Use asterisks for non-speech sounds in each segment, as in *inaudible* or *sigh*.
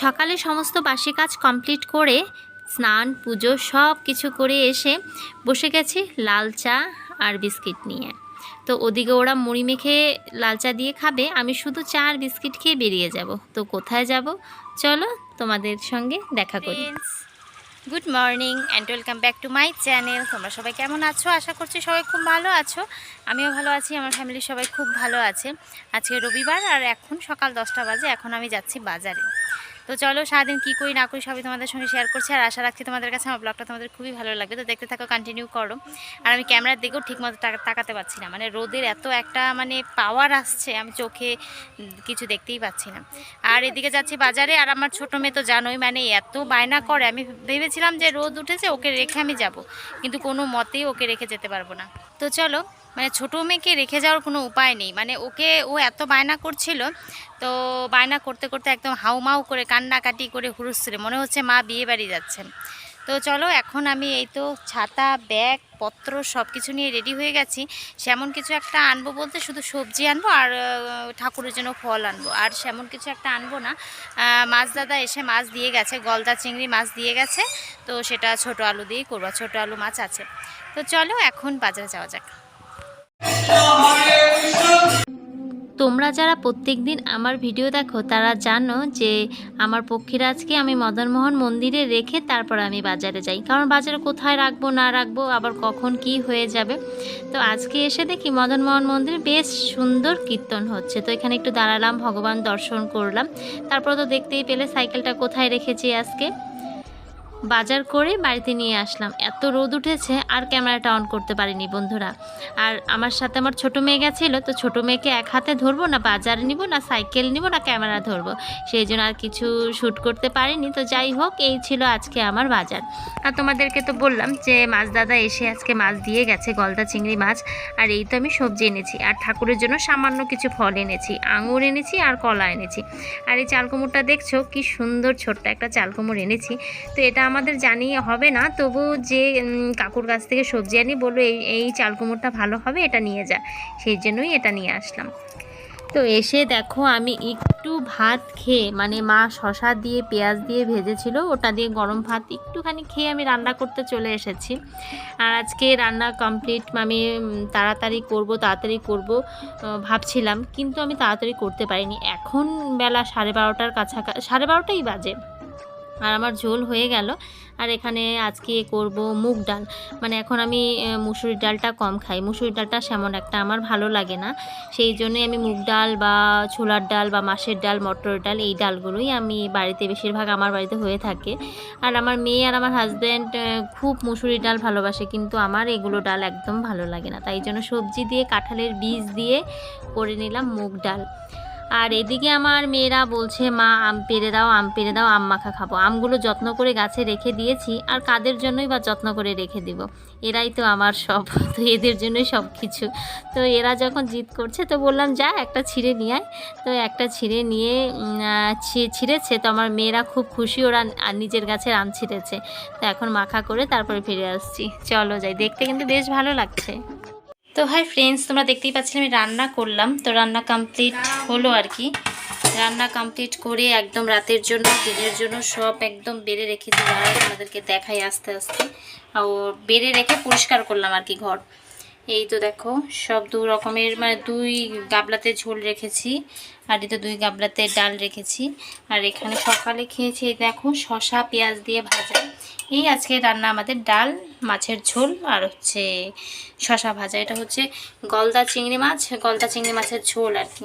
সকালে সমস্ত বাসি কাজ কমপ্লিট করে স্নান, পুজো সব কিছু করে এসে বসে গেছি লাল চা আর বিস্কিট নিয়ে। তো ওদিকে ওরা মুড়ি মেখে লাল চা দিয়ে খাবে, আমি শুধু চা আর বিস্কিট খেয়ে বেরিয়ে যাব। তো কোথায় যাব? চলো তোমাদের সঙ্গে দেখা করি। Good morning and welcome back to my channel তোমরা সবাই কেমন আছো? আশা করছি সবাই খুব ভালো আছো। আমিও ভালো আছি, আমার ফ্যামিলির সবাই খুব ভালো আছে। আজকে রবিবার আর এখন সকাল দশটা বাজে, এখন আমি যাচ্ছি বাজারে। তো চলো সারাদিন কী করি, না করি সবই তোমাদের সঙ্গে শেয়ার করছি। আর আশা রাখছি তোমাদের কাছে আমার ব্লগটা তোমাদের খুবই ভালো লাগবে। তো দেখতে থাকো কন্টিনিউ করো। আর আমি ক্যামেরার দিকেও ঠিকমতো তাকা- তাকাতে পারছি না। মানে রোদের এত একটা মানে পাওয়ার আসছে, আমি চোখে কিছু দেখতেই পাচ্ছি না। আর এদিকে যাচ্ছি বাজারে, আর আমার ছোটো মেয়ে তো জানোই মানে এত বায়না করে। আমি ভেবেছিলাম যে রোদ উঠেছে, ওকে রেখে আমি যাব। কিন্তু কোনো মতেই ওকে রেখে যেতে পারব না। তো চলো মানে ছোটো মেয়েকে রেখে যাওয়ার কোনো উপায় নেই। মানে ওকে ও এত বায়না করছিল, তো বায়না করতে করতে একদম হাউমাউ করে কান্নাকাটি করে হুরুস্তুরে মনে হচ্ছে মা বিয়ে বাড়ি যাচ্ছেন তো চলো এখন আমি এই তো ছাতা, ব্যাগ, পত্র সব কিছু নিয়ে রেডি হয়ে গেছি। সেমন কিছু একটা আনব বলতে শুধু সবজি আনব আর ঠাকুরের জন্য ফল আনব। আর সেমন কিছু একটা আনব না মাছ দাদা এসে মাছ দিয়ে গেছে, গলদা চিংড়ি মাছ দিয়ে গেছে। তো সেটা ছোট আলু দিয়েই করব ছোট আলু মাছ আছে। তো চলো এখন বাজারে যাওয়া যাক। তোমরা যারা প্রত্যেক দিন আমার ভিডিও দেখো, তারা জানো যে আমার পক্ষীরা আজকে আমি মদনমোহন মন্দিরে রেখে তারপর আমি বাজারে যাই। কারণ বাজারে কোথায় রাখব, না রাখব, আবার কখন কি হয়ে যাবে? তো আজকে এসে দেখি মদনমোহন মন্দিরে বেশ সুন্দর কীর্তন হচ্ছে। তো এখানে একটু দাঁড়ালাম, ভগবান দর্শন করলাম। তারপর তো দেখতেই পেলে, সাইকেলটা কোথায় রেখেছি আজকে? বাজার করে বাড়িতে নিয়ে আসলাম। এত রোদ উঠেছে, আর ক্যামেরাটা অন করতে পারিনি বন্ধুরা। আর আমার সাথে আমার ছোট মেয়ে গেছিল, তো ছোট মেয়েকে এক হাতে ধরবো না বাজার নিব, না সাইকেল নিব, না ক্যামেরা ধরবো। সেই জন্য আর কিছু শ্যুট করতে পারিনি। তো যাই হোক, এই ছিল আজকে আমার বাজার। আর তোমাদেরকে তো বললাম যে, মাছ দাদা এসে আজকে মাছ দিয়ে গেছে, গলদা চিংড়ি মাছ। আর এই তো আমি সবজি এনেছি। আর ঠাকুরের জন্য সামান্য কিছু ফল এনেছি। আঙুর এনেছি আর কলা এনেছি। আর এই চালকুমুরটা দেখছ, কি সুন্দর ছোট্ট একটা চালকুমুর এনেছি। তো এটা আমাদের জানি হবে না, তবু যে কাকুর কাছ থেকে সবজি আনি বলল, এই এই চালকুমোরটা ভালো হবে, এটা নিয়ে যা। সেই জন্যই এটা নিয়ে আসলাম। তো এসে দেখো আমি একটু ভাত খেয়ে মানে মা শশা দিয়ে, পেঁয়াজ দিয়ে ভেজেছিল, ওটা দিয়ে গরম ভাত একটুখানি খেয়ে আমি রান্না করতে চলে এসেছি। আর আজকে রান্না কমপ্লিট আমি তাড়াতাড়ি করব তাড়াতাড়ি করব ভাবছিলাম, কিন্তু আমি তাড়াতাড়ি করতে পারিনি। এখন বেলা সাড়ে বারোটার কাছাকাছি সাড়ে বারোটাই বাজে। আর আমার ঝোল হয়ে গেল। আর এখানে আজকে করব মুগ ডাল। মানে এখন আমি মুসুরির ডালটা কম খাই। মুসুরির ডালটা সেমন একটা, আমার ভালো লাগে না। সেই জন্যই আমি মুগ ডাল বা ছোলার ডাল বা মাসের ডাল মটর ডাল, এই ডালগুলোই আমি বাড়িতে, বেশিরভাগ আমার বাড়িতে হয়ে থাকে। আর আমার মেয়ে আর আমার হাজব্যান্ড খুব মুসুরির ডাল ভালোবাসে, কিন্তু আমার এগুলো ডাল একদম ভালো লাগে না। তাই জন্য সবজি দিয়ে, কাঁঠালের বীজ দিয়ে করে নিলাম মুগ ডাল। আর এদিকে আমার মেয়েরা বলছে, মা, আম পেরে দাও, আম পেরে দাও, আম মাখা খাব। আমগুলো যত্ন করে গাছে রেখে দিয়েছি, আর কাদের জন্যই বা যত্ন করে রেখে দিব? এরাই তো আমার সব, তো এদের জন্যই সব কিছু। তো এরা যখন জিদ করছে, তো বললাম, যা, একটা ছিঁড়ে নিয়ে আয়। তো একটা ছিঁড়ে নিয়ে ছিঁড়েছে। তো আমার মেয়েরা খুব খুশি, ওরা নিজের গাছের আম ছিঁড়েছে। তো এখন মাখা করে তারপরে ফিরে আসছি। চলো যাই, দেখতে কিন্তু বেশ ভালো লাগছে। তো হাই ফ্রেন্ডস তোমরা দেখতেই পাচ্ছি আমি রান্না করলাম। তো রান্না কমপ্লিট হলো আর কি। রান্না কমপ্লিট করে একদম রাতের জন্য, দিনের জন্য সব একদম বেড়ে রেখে দিলাম তোমাদেরকে দেখাই আস্তে আস্তে। আর বেড়ে রেখে পরিষ্কার করলাম আর কি ঘর। এই তো দেখো সব দু রকমের মানে দুই গাবলাতে ঝোল রেখেছি আর এই তো দুই গাবলাতে ডাল রেখেছি আর এখানে সকালে খেয়েছি এই দেখো শশা পেঁয়াজ দিয়ে ভাজা এই আজকে রান্না আমাদের ডাল মাছের ঝোল আর হচ্ছে শশা ভাজা এটা হচ্ছে গলদা চিংড়ি মাছ গলদা চিংড়ি মাছের ঝোল আর কি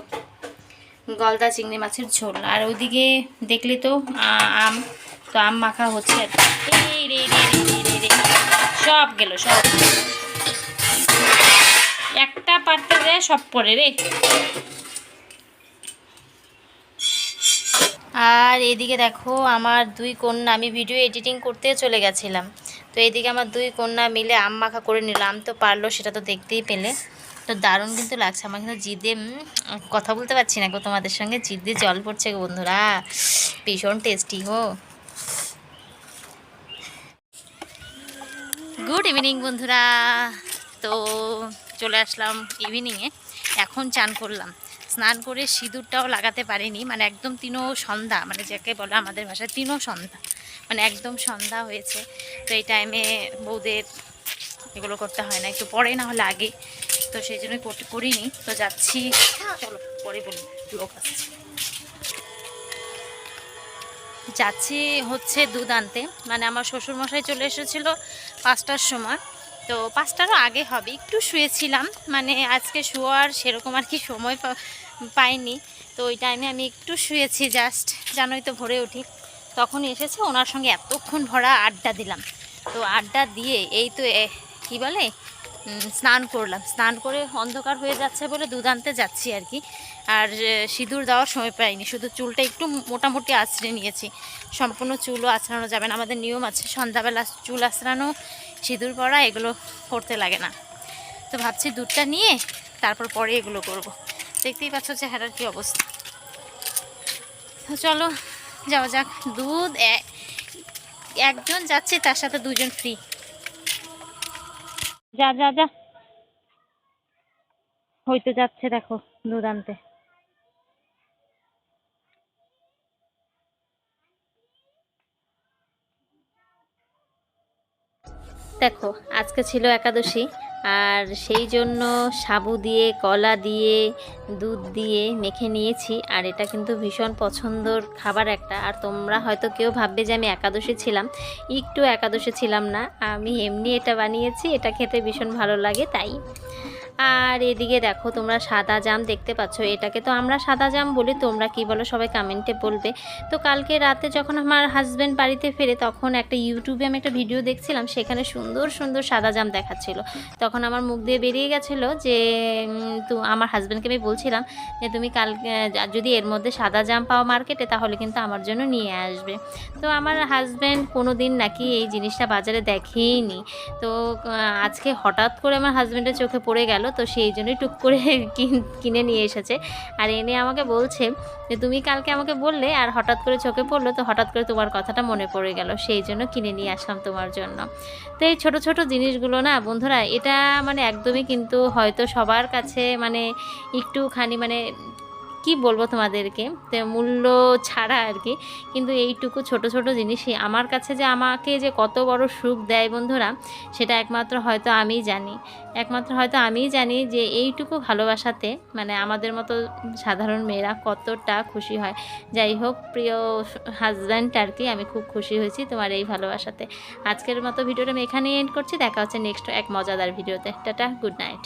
গলদা চিংড়ি মাছের ঝোল আর ওইদিকে দেখলে তো আম তো আম মাখা হচ্ছে আর কি। রে রে রে রে রে। সব গেল সব পারতে যায় সব পরে রে। আর এদিকে দেখো, আমার দুই কন্যা, আমি ভিডিও এডিটিং করতে চলে গেছিলাম। তো এদিকে আমার দুই কন্যা মিলে আম মাখা করে নিলাম তো পারল, সেটা তো দেখতেই পেলে। তো দারুণ কিন্তু লাগছে, আমার কিন্তু জিদে কথা বলতে পারছি না গো তোমাদের সঙ্গে, জিদে জল পড়ছে গো বন্ধুরা। ভীষণ টেস্টি হো গুড ইভিনিং বন্ধুরা। তো চলে আসলাম ইভিনিংয়ে এখন চান করলাম। স্নান করে সিঁদুরটাও লাগাতে পারিনি মানে একদম তিনও সন্ধ্যা মানে যাকে বলে আমাদের ভাষায় তিনও সন্ধ্যা মানে একদম সন্ধ্যা হয়েছে। তো এই টাইমে বউদের এগুলো করতে হয় না, একটু পরে না হলে আগে। তো সেই জন্য করিনি। তো যাচ্ছি, চলো, পরে বলি, লোক আসছে যাচ্ছি হচ্ছে দুধ আনতে মানে আমার শ্বশুরমশাই চলে এসেছিল পাঁচটার সময়। তো পাঁচটারও আগে হবে, একটু শুয়েছিলাম মানে আজকে শোয়ার সেরকম আর কি সময় পাইনি, তো ওই টাইমে আমি একটু শুয়েছি জাস্ট জানোই তো ভোরে উঠি, তখন এসেছে ওনার সঙ্গে এতক্ষণ ভরা আড্ডা দিলাম, তো আড্ডা দিয়ে এই তো কি বলে স্নান করলাম, স্নান করে অন্ধকার হয়ে যাচ্ছে বলে দুধ আনতে যাচ্ছি আর কি, আর সিঁদুর দেওয়ার সময় পাইনি, শুধু চুলটা একটু মোটামুটি আঁচড়ে নিয়েছি, সম্পূর্ণ চুলও আছড়ানো যাবে না, আমাদের নিয়ম আছে, সন্ধ্যাবেলা চুল আঁচড়ানো সিঁদুর পরা এগুলো করতে লাগে না। তো ভাবছি দুধটা নিয়ে তারপর পরে এগুলো করব। দেখতেই পাচ্ছ চেহারার কী অবস্থা। তো চলো, যাওয়া যাক। দুধ একজন যাচ্ছে, তার সাথে দুজন ফ্রি যা যা যা। হয়তো যাচ্ছে, দেখো, দুধ আনতে। দেখো, আজকে ছিল একাদশী, আর সেই জন্য সাবু দিয়ে, কলা দিয়ে, দুধ দিয়ে মেখে নিয়েছি, আর এটা কিন্তু ভীষণ পছন্দর খাবার একটা। আর তোমরা হয়তো কেউ ভাববে যে আমি একাদশী ছিলাম। একটু একাদশী ছিলাম না, আমি এমনি এটা বানিয়েছি, এটা খেতে ভীষণ ভালো লাগে, তাই। আর এদিকে দেখো, তোমরা সাদা জাম দেখতে পাচ্ছ। এটাকে তো আমরা সাদা জাম বলি, তোমরা কি বলো সবাই কমেন্টে বলবে। তো কালকে রাতে যখন আমার হাজব্যান্ড বাড়িতে ফেরে, তখন একটা ইউটিউবে আমি একটা ভিডিও দেখছিলাম, সেখানে সুন্দর সুন্দর সাদা জাম দেখাচ্ছিল। তখন আমার মুখ দিয়ে বেরিয়ে গেছিল যে তো আমার হাজব্যান্ডকে আমি বলছিলাম যে, তুমি কালকে যদি এর মধ্যে সাদা জাম পাও মার্কেটে তাহলে কিন্তু আমার জন্য নিয়ে আসবে। তো আমার হাজব্যান্ড কোনো দিন নাকি এই জিনিসটা বাজারে দেখেইনি। তো আজকে হঠাৎ করে আমার হাজব্যান্ডের চোখে পড়ে গেল তো, সেই জন্যই টুক করে *laughs* কিনে নিয়ে এসেছে। আর এনে আমাকে বলছে যে, তুমি কালকে আমাকে বললে আর হঠাৎ করে চোখে পড়ল, তো হঠাৎ করে তোমার কথাটা মনে পড়ে গেল। সেই জন্য কিনে নিয়ে আসলাম তোমার জন্য। তো এই ছোট ছোট জিনিসগুলো না, বন্ধুরা, এটা মানে একদমই কিন্তু হয়তো সবার কাছে মানে একটুখানি মানে কি বলব তোমাদেরকে? মূল্য ছাড়া আর কি কিন্তু এইটুকু ছোট ছোট জিনিসই। আমার কাছে যে আমাকে যে কত বড় সুখ দেয় বন্ধুরা, সেটা একমাত্র হয়তো আমিই জানি। একমাত্র হয়তো আমিই জানি যে এইটুকু ভালোবাসাতে মানে আমাদের মতো সাধারণ মেয়েরা কতটা খুশি হয়। যাই হোক, প্রিয় হাজব্যান্ড আর কি আমি খুব খুশি হয়েছি তোমার এই ভালোবাসাতে। আজকের মতো ভিডিওটা আমি এখানেই এন্ড করছি। দেখা হচ্ছে নেক্সট এক মজাদার ভিডিওতে। Tata good night